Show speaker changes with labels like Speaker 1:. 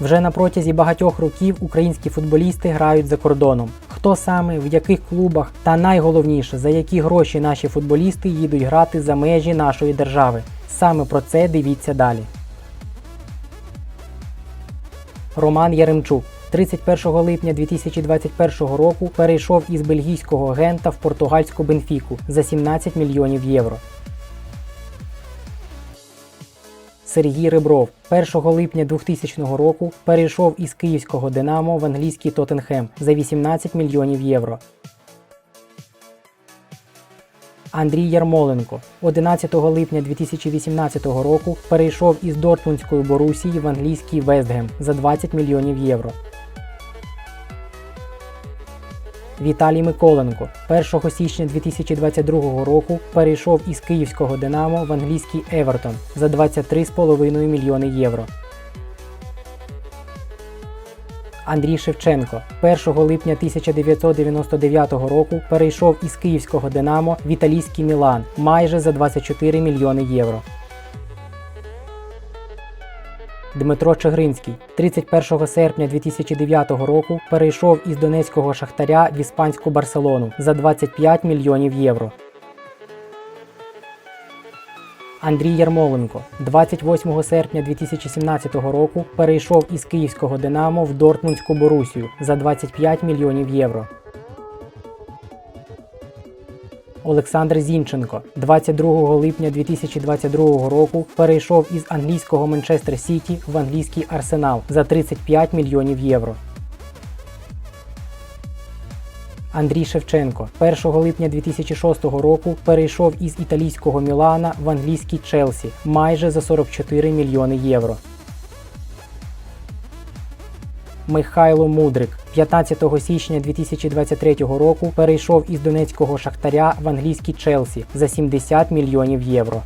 Speaker 1: Вже на протязі багатьох років українські футболісти грають за кордоном. Хто саме, в яких клубах та найголовніше, за які гроші наші футболісти їдуть грати за межі нашої держави. Саме про це дивіться далі. Роман Яремчук 31 липня 2021 року перейшов із бельгійського гента в португальську Бенфіку за 17 мільйонів євро. Сергій Ребров 1 липня 2000 року перейшов із київського Динамо в англійський Тоттенхем за 18 мільйонів євро. Андрій Ярмоленко 11 липня 2018 року перейшов із Дортмундської Борусії в англійський Вестгем за 20 мільйонів євро. Віталій Миколенко 1 січня 2022 року перейшов із київського Динамо в англійський Евертон за 23,5 мільйони євро. Андрій Шевченко 1 липня 1999 року перейшов із київського Динамо в італійський Мілан майже за 24 мільйони євро. Дмитро Чигринський 31 серпня 2009 року перейшов із донецького шахтаря в іспанську Барселону за 25 мільйонів євро. Андрій Ярмоленко 28 серпня 2017 року перейшов із київського Динамо в Дортмундську Борусію за 25 мільйонів євро. Олександр Зінченко 22 липня 2022 року перейшов із англійського Манчестер Сіті в англійський Арсенал за 35 мільйонів євро. Андрій Шевченко 1 липня 2006 року перейшов із італійського Мілана в англійський Челсі майже за 44 мільйони євро. Михайло Мудрик 15 січня 2023 року перейшов із донецького шахтаря в англійський Челсі за 70 мільйонів євро.